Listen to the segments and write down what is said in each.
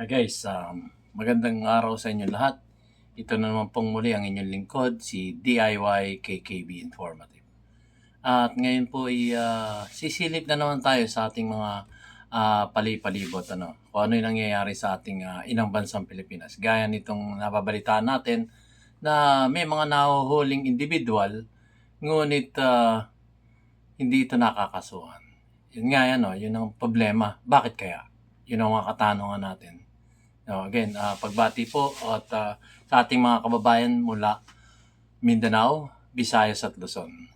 Hi guys, um, magandang araw sa inyo lahat. Ito na naman pong muli ang inyong lingkod, si DIY KKB Informative. At ngayon po ay ah, sisilip na naman tayo sa ating mga ah, pali-palibot. Ano, kung ano yung nangyayari sa ating ah, inang bansang Pilipinas. Gaya nitong nababalitaan natin na may mga nahuhuling individual ngunit ah, hindi ito nakakasuhan. Yun nga yan, no? yun ang problema. Bakit kaya? Yun ang mga katanungan natin. No, again, ah, pagbati po at ah, sa ating mga kababayan mula Mindanao, Visayas at Luzon.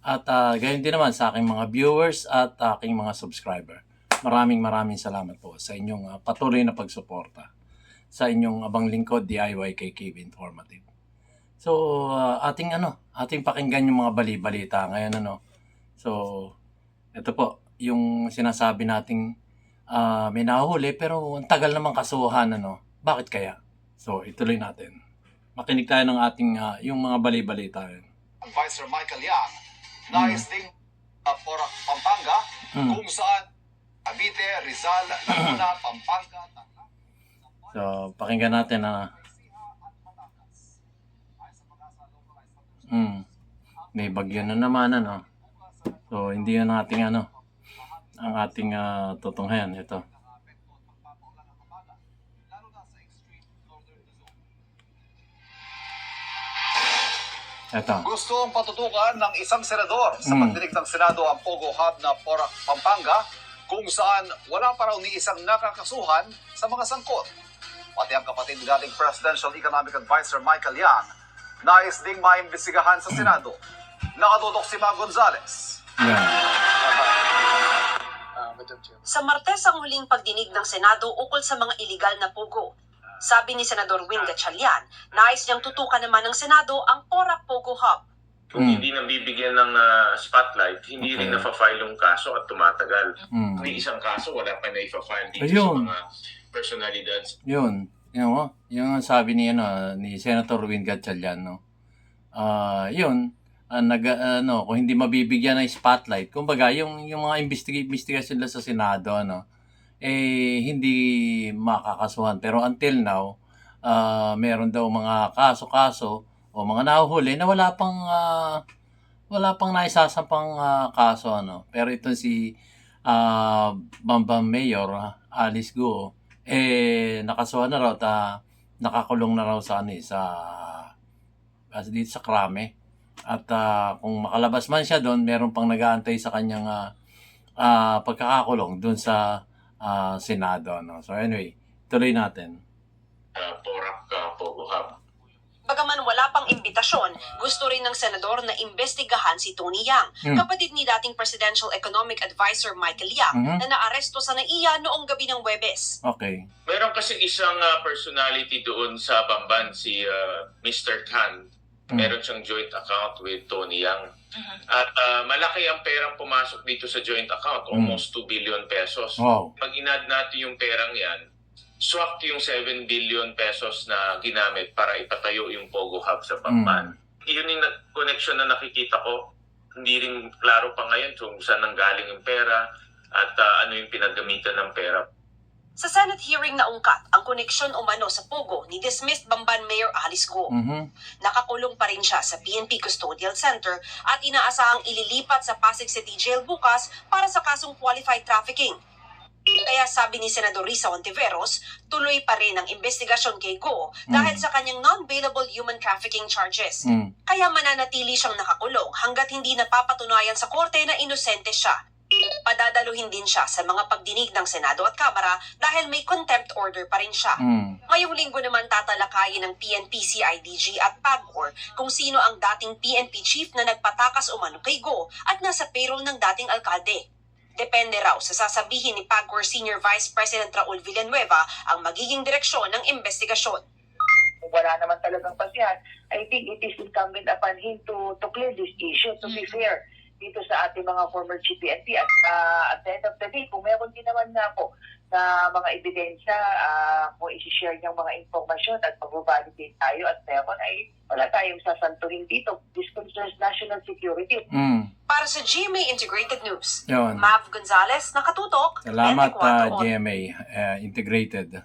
At ah, gayon din naman sa aking mga viewers at aking mga subscriber. Maraming maraming salamat po sa inyong ah, patuloy na pagsuporta sa inyong abang lingkod DIY KKB Informative. So, ah, ating ano, ating pakinggan yung mga bali-balita ngayon ano. So, ito po, yung sinasabi nating ah, may nahuli pero ang tagal naman kasuhan ano. Bakit kaya? So, ituloy natin. Makinig tayo ng ating ah, yung mga bali-balita yun. Vice Michael Yang, nais ding uh, Porac, Pampanga, Mm. kung saan Cavite, Rizal, Laguna, Pampanga, Tacna, So, pakinggan natin na mm, may bagyo na naman ano. So, hindi yun ang ating ano, ang ating uh, tutunghayan. Ito. Ito. Gustong patutukan ng isang senador sa Mm. pagdinig ng Senado ang Pogo Hub na Porac, Pampanga, kung saan wala pa raw ni isang nakakasuhan sa mga sangkot. Pati ang kapatid ni dating Presidential Economic Advisor Michael Yang, nais ding maimbestigahan sa Senado. Nakatutok si Mag Gonzales. Yan. Sa Martes ang huling pagdinig ng Senado ukol sa mga iligal na pugo. Sabi ni Senador Win Gatchalian, nais niyang tutukan naman ng Senado ang Porac Pogo Hub. Kung Mm. hindi nabibigyan ng ah, spotlight, hindi rin Okay. na-file yung kaso at tumatagal. Mm. May isang kaso, wala pa na-file dito Ayun. sa mga personalidad. Yun. Yun mo, yung sabi ni ano ni Senator Win Gatchalian no. Ah, yun, ah, nag ano, kung hindi mabibigyan ng spotlight, kumbaga yung yung mga investiga- investigasyon nila sa Senado ano, eh hindi makakasuhan. Pero until now, ah, meron daw mga kaso-kaso o mga nahuhuli na wala pang ah, wala pang naisasampang ah, kaso ano. Pero ito si ah, Bambang Mayor Alice Guo eh nakasuhan na raw at ah, nakakulong na raw sa ano eh, sa as dito sa Krame. At ah, kung makalabas man siya doon, meron pang nag-aantay sa kanyang ah, ah, pagkakakulong doon sa ah, Senado. No? So anyway, tuloy natin. Uh, Porak uh, Pogo Hub. Bagaman wala pang imbitasyon, gusto rin ng senador na imbestigahan si Tony Yang, Hmm. kapatid ni dating Presidential Economic Advisor Michael Yang, Mhm. na naaresto sa NAIA noong gabi ng Webes. Okay. Meron kasi isang ah, personality doon sa Bamban, si ah, Mr. Khan. Mm. Meron siyang joint account with Tony Yang. At ah, malaki ang perang pumasok dito sa joint account, almost 2 billion pesos. Wow. Pag inad natin yung perang yan, swak yung 7 billion pesos na ginamit para ipatayo yung Pogo Hub sa Pamban. Yun yung connection na nakikita ko. Hindi rin klaro pa ngayon kung saan nanggaling yung pera at ah, ano yung pinagamitan ng pera. Sa Senate hearing na ungkat ang koneksyon umano sa Pogo ni dismissed Bamban Mayor Alice Go. Mhm. Nakakulong pa rin siya sa PNP Custodial Center at inaasahang ililipat sa Pasig City Jail bukas para sa kasong qualified trafficking. Kaya sabi ni Senador Risa Ontiveros, tuloy pa rin ang investigasyon kay Go dahil Mm. sa kanyang non-bailable human trafficking charges. Mm. Kaya mananatili siyang nakakulong hanggat hindi napapatunayan sa korte na inosente siya. Padadaluhin din siya sa mga pagdinig ng Senado at Kamara dahil may contempt order pa rin siya. Mm. Ngayong linggo naman tatalakayin ng PNP, CIDG at PAGCOR kung sino ang dating PNP chief na nagpatakas umano kay Go at nasa payroll ng dating alkalde. Depende raw sa sasabihin ni PAGCOR Senior Vice President Raul Villanueva ang magiging direksyon ng investigasyon. kung wala naman talagang pasihan, I think it is incumbent upon him to to clear this issue, to be fair dito sa ating mga former GPNP. At uh, at the end of the day, kung meron din naman na po na mga ebidensya, uh, kung isi-share niyang mga informasyon at pag-validate tayo at meron, ay wala tayong sasantuhin dito. This concerns national security. Mm. Para sa GMA Integrated News, Yun. Mav Gonzalez, nakatutok, Salamat 24 uh. GMA uh, Integrated.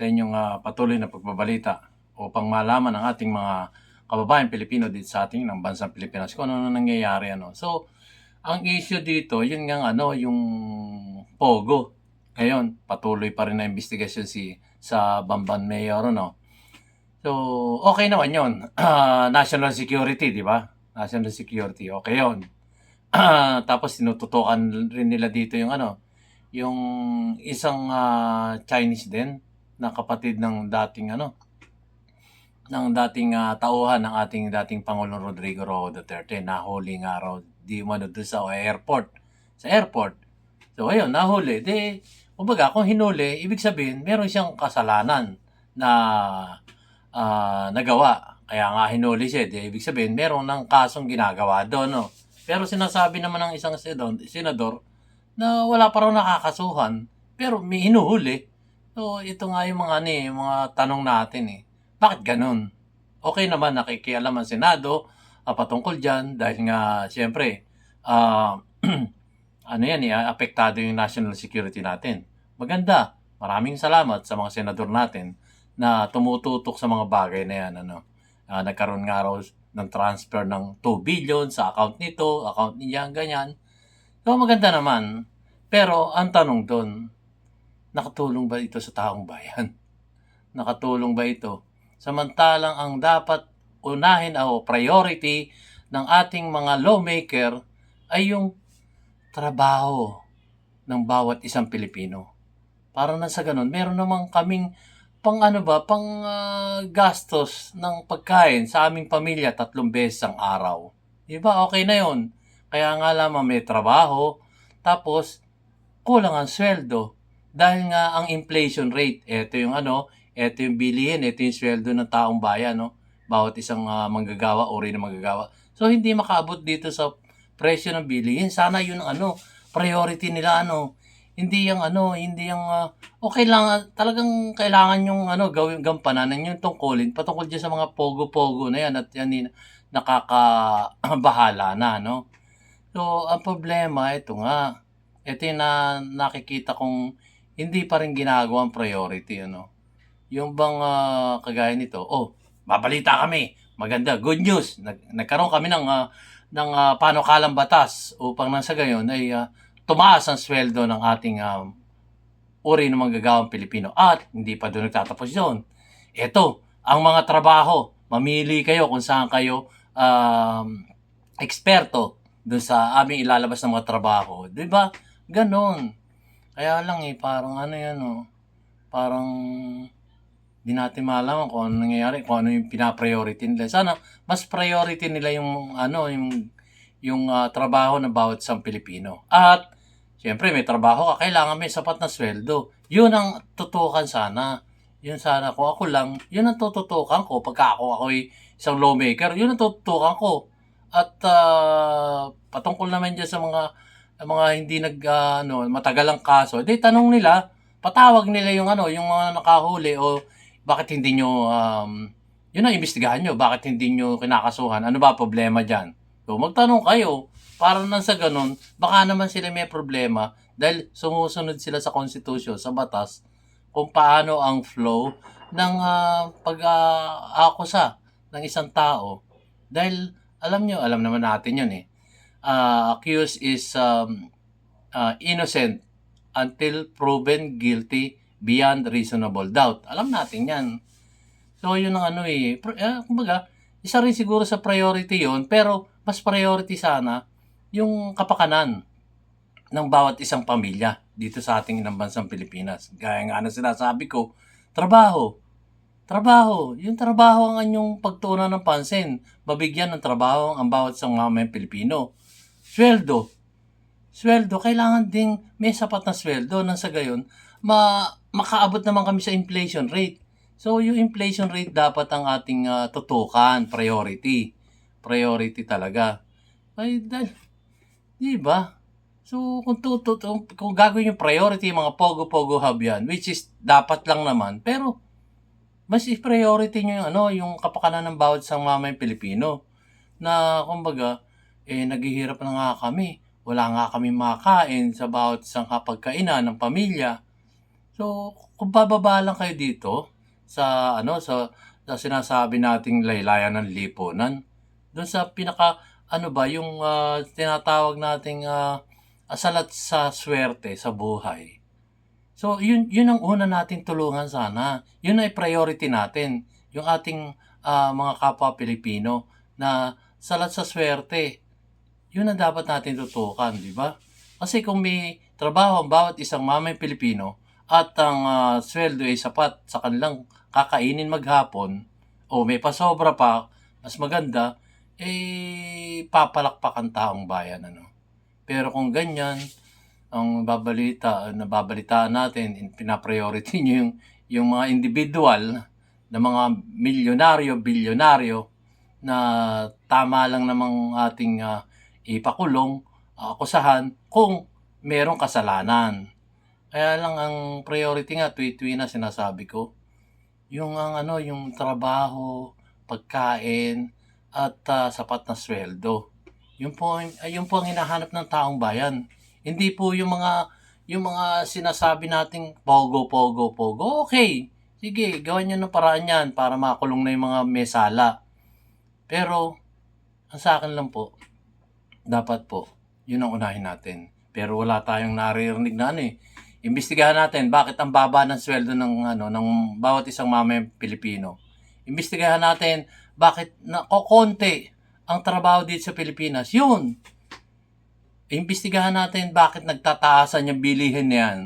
sa inyong ah, patuloy na pagbabalita upang malaman ang ating mga kababayan Pilipino dito sa ating ng bansang Pilipinas kung ano na nangyayari ano. So, ang issue dito, yun nga ano, yung Pogo. Ngayon, patuloy pa rin na investigasyon si sa Bamban Mayor ano. So, okay naman yun. Ah, national security, di ba? National security, okay yun. Tapos tinututukan rin nila dito yung ano, yung isang ah, Chinese din na kapatid ng dating ano, ng dating ah, tauhan ng ating dating Pangulong Rodrigo Roa Duterte. Nahuli nga raw di umano doon sa airport. Sa airport. So, ayun, nahuli. Di, kumbaga, kung hinuli, ibig sabihin, meron siyang kasalanan na ah, nagawa. Kaya nga hinuli siya. Di, ibig sabihin, meron ng kasong ginagawa doon. No? Pero sinasabi naman ng isang senador, na wala pa raw nakakasuhan. Pero may hinuhuli. So, ito nga yung mga, ni, yung mga tanong natin eh. Bakit ganun? Okay naman nakikialam ang Senado ah, patungkol dyan dahil nga siyempre ah, ano yan eh, apektado yung national security natin. Maganda. Maraming salamat sa mga senador natin na tumututok sa mga bagay na yan. Ano. Ah, nagkaroon nga raw ng transfer ng 2 billion sa account nito, account niya, ganyan. So maganda naman. Pero ang tanong doon, nakatulong ba ito sa taong bayan? Nakatulong ba ito? Samantalang ang dapat unahin o priority ng ating mga lawmaker ay yung trabaho ng bawat isang Pilipino. Para na sa ganun, meron namang kaming pang ano ba, pang ah, gastos ng pagkain sa aming pamilya tatlong beses ang araw. Di ba? Okay na yon. Kaya nga lamang may trabaho, tapos kulang ang sweldo. Dahil nga ang inflation rate, eto yung ano, eto yung bilihin, eto yung sweldo ng taong bayan, no? Bawat isang ah, manggagawa, uri ng manggagawa. So, hindi makaabot dito sa presyo ng bilihin. Sana yun ano, priority nila, ano. Hindi yung ano, hindi yung, ah, okay lang, talagang kailangan yung ano, gawin, gampanan yung tungkulin, patungkol dyan sa mga pogo-pogo na yan at yan nakakabahala na, no? So, ang problema, ito nga, ito yung na, nakikita kong hindi pa rin ginagawang priority, ano. Yung bang ah, kagaya nito, oh, babalita kami, maganda, good news, Nag, nagkaroon kami ng, ah, ng ah, panukalang batas upang nang sa gayon ay ah, tumaas ang sweldo ng ating um, uri ng manggagawang Pilipino. At hindi pa doon nagtatapos yun. Ito, ang mga trabaho, mamili kayo kung saan kayo um, eksperto doon sa aming ilalabas ng mga trabaho. Ba? Ganon. Kaya lang eh, parang ano yan oh, parang di natin malaman kung ano nangyayari, kung ano yung pinapriority nila. Sana mas priority nila yung ano, yung yung ah, trabaho ng bawat isang Pilipino. At Siyempre, may trabaho ka, kailangan may sapat na sweldo. Yun ang tutukan sana. Yun sana, kung ako lang, yun ang tututukan ko. Pagka ako ako'y isang lawmaker, yun ang tututukan ko. At ah, patungkol naman dyan sa mga mga hindi nag ah, ano, matagal ang kaso, di tanong nila, patawag nila yung ano, yung mga nakahuli o bakit hindi nyo um, yun ang imbestigahan nyo, bakit hindi nyo kinakasuhan, ano ba problema dyan? So magtanong kayo, para nang sa ganun, baka naman sila may problema dahil sumusunod sila sa konstitusyon, sa batas, kung paano ang flow ng ah, pag-aakusa ng isang tao. Dahil, alam nyo, alam naman natin yun eh. Ah, accused is um, ah, innocent until proven guilty beyond reasonable doubt. Alam natin yan. So, yun ang ano eh. Eh kumbaga, isa rin siguro sa priority yon pero mas priority sana yung kapakanan ng bawat isang pamilya dito sa ating inang bansang Pilipinas. Gaya nga na sinasabi ko, trabaho. Trabaho. Yung trabaho ang anyong pagtuunan ng pansin. Mabigyan ng trabaho ang bawat isang mamayang Pilipino. Sweldo. Sweldo. Kailangan ding may sapat na sweldo nang sa gayon, ma makaabot naman kami sa inflation rate. So, yung inflation rate dapat ang ating ah, tutukan, priority. Priority talaga. Ay, dahil, di ba? So, kung, tuto, kung gagawin yung priority, yung mga pogo-pogo hub yan, which is dapat lang naman, pero mas i-priority nyo yung, ano, yung kapakanan ng bawat isang mamayang Pilipino. Na, kumbaga, eh, naghihirap na nga kami. Wala nga kami makain sa bawat isang kapagkainan ng pamilya. So, kung bababa lang kayo dito sa ano sa, sa sinasabi nating laylayan ng lipunan, doon sa pinaka ano ba yung ah, tinatawag nating ah, asalat sa swerte sa buhay. So, yun, yun ang una nating tulungan sana. Yun ay priority natin. Yung ating ah, mga kapwa Pilipino na salat sa swerte. Yun ang dapat natin tutukan, di ba? Kasi kung may trabaho ang bawat isang mamay Pilipino at ang ah, sweldo ay sapat sa kanilang kakainin maghapon o may pasobra pa, mas maganda, eh papalakpak ang taong bayan. Ano? Pero kung ganyan, ang babalita, nababalitaan natin, in- pinapriority nyo yung, yung mga individual na mga milyonaryo, bilyonaryo na tama lang namang ating ah, ipakulong, ah, akusahan kung merong kasalanan. Kaya lang ang priority nga, tuwi-tuwi na sinasabi ko, yung ang ano, yung trabaho, pagkain, at ah, sapat na sweldo. Yun po, yun po ang hinahanap ng taong bayan. Hindi po yung mga yung mga sinasabi nating pogo, pogo, pogo. Okay, sige, gawan nyo ng paraan yan para makulong na yung mga mesala. Pero, ang sa akin lang po, dapat po, yun ang unahin natin. Pero wala tayong naririnig na ano eh. Imbestigahan natin bakit ang baba ng sweldo ng ano ng bawat isang mamayang Pilipino. Imbestigahan natin bakit na kokonti ang trabaho dito sa Pilipinas. Yun. Imbestigahan natin bakit nagtataasan yung bilihin niyan.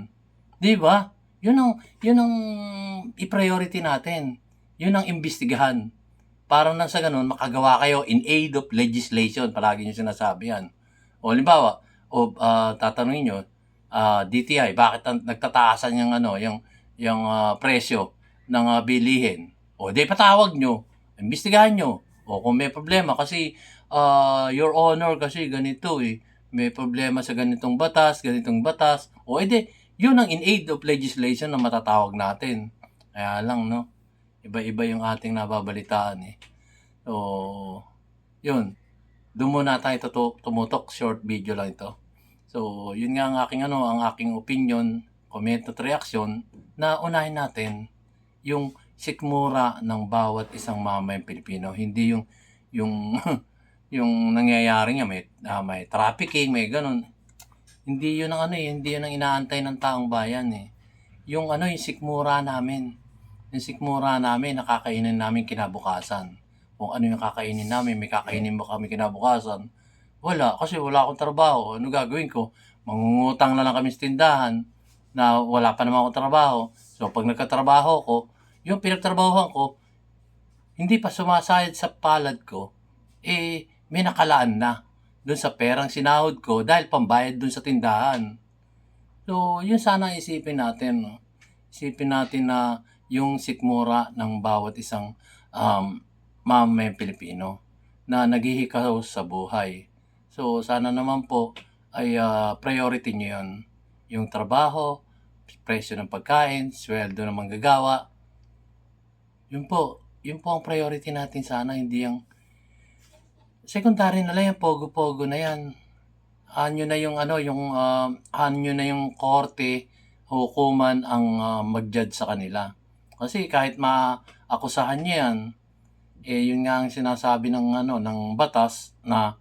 'Di ba? Yun ang yun ang i-priority natin. Yun ang imbestigahan. Para nang sa ganun makagawa kayo in aid of legislation. Palagi niyo sinasabi yan. O halimbawa, o ah, tatanungin niyo, ah, DTI, bakit ang, nagtataasan yung ano, yung yung ah, presyo ng ah, bilihin? O di patawag nyo, imbestigahan nyo. O kung may problema kasi ah, your honor kasi ganito eh, may problema sa ganitong batas, ganitong batas. O edi, yun ang in aid of legislation na matatawag natin. Kaya lang, no? Iba-iba yung ating nababalitaan eh. So, yun. Doon muna tayo tumutok. Short video lang ito. So, yun nga ang aking ano, ang aking opinion, comment at reaction na unahin natin yung sikmura ng bawat isang mamayang Pilipino. Hindi yung yung yung nangyayari nga may ah, may trafficking, may ganun. Hindi yun ang ano eh, hindi yun ang inaantay ng taong bayan eh. Yung ano, yung sikmura namin. Yung sikmura namin, nakakainin namin kinabukasan. Kung ano yung kakainin namin, may kakainin mo kami kinabukasan. Wala, kasi wala akong trabaho. Ano gagawin ko? Mangungutang na lang kami sa tindahan na wala pa naman akong trabaho. So, pag nagkatrabaho ko, yung pinagtrabahohan ko, hindi pa sumasayad sa palad ko, eh, may nakalaan na dun sa perang sinahod ko dahil pambayad dun sa tindahan. So, yun sana isipin natin. No? Isipin natin na yung sikmura ng bawat isang um, mamay Pilipino na naghihikaw sa buhay. So, sana naman po ay ah, priority nyo yun. Yung trabaho, presyo ng pagkain, sweldo ng manggagawa. Yun po, yun po ang priority natin sana, hindi yung secondary na lang yan, pogo-pogo na yan. Anyo na yung ano, yung ah, anyo na yung korte, hukuman ang ah, mag-judge sa kanila. Kasi kahit maakusahan niya yan, eh yun nga ang sinasabi ng ano ng batas na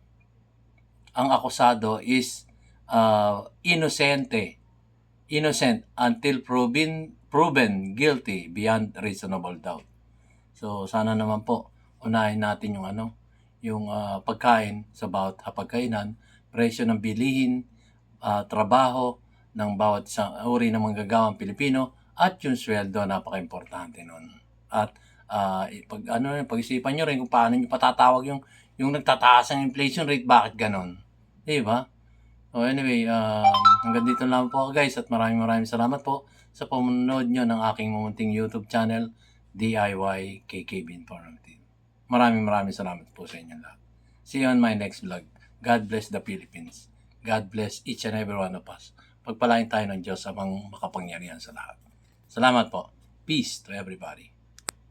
ang akusado is ah, inosente. Innocent until proven proven guilty beyond reasonable doubt. So sana naman po unahin natin yung ano, yung ah, pagkain sa bawat hapagkainan, presyo ng bilihin, ah, trabaho ng bawat isang uri ng manggagawang Pilipino at yung sweldo napaka-importante nun. At ah, pag ano pag-isipan niyo rin kung paano niyo patatawag yung yung nagtataas ang inflation rate, bakit ganon? 'Di ba? So anyway, um, hanggang dito lang po guys at maraming maraming salamat po sa pamunod nyo ng aking mumunting YouTube channel, DIY KKB Informative. Maraming maraming salamat po sa inyo lahat. See you on my next vlog. God bless the Philippines. God bless each and every one of us. Pagpalain tayo ng Diyos amang makapangyarihan sa lahat. Salamat po. Peace to everybody.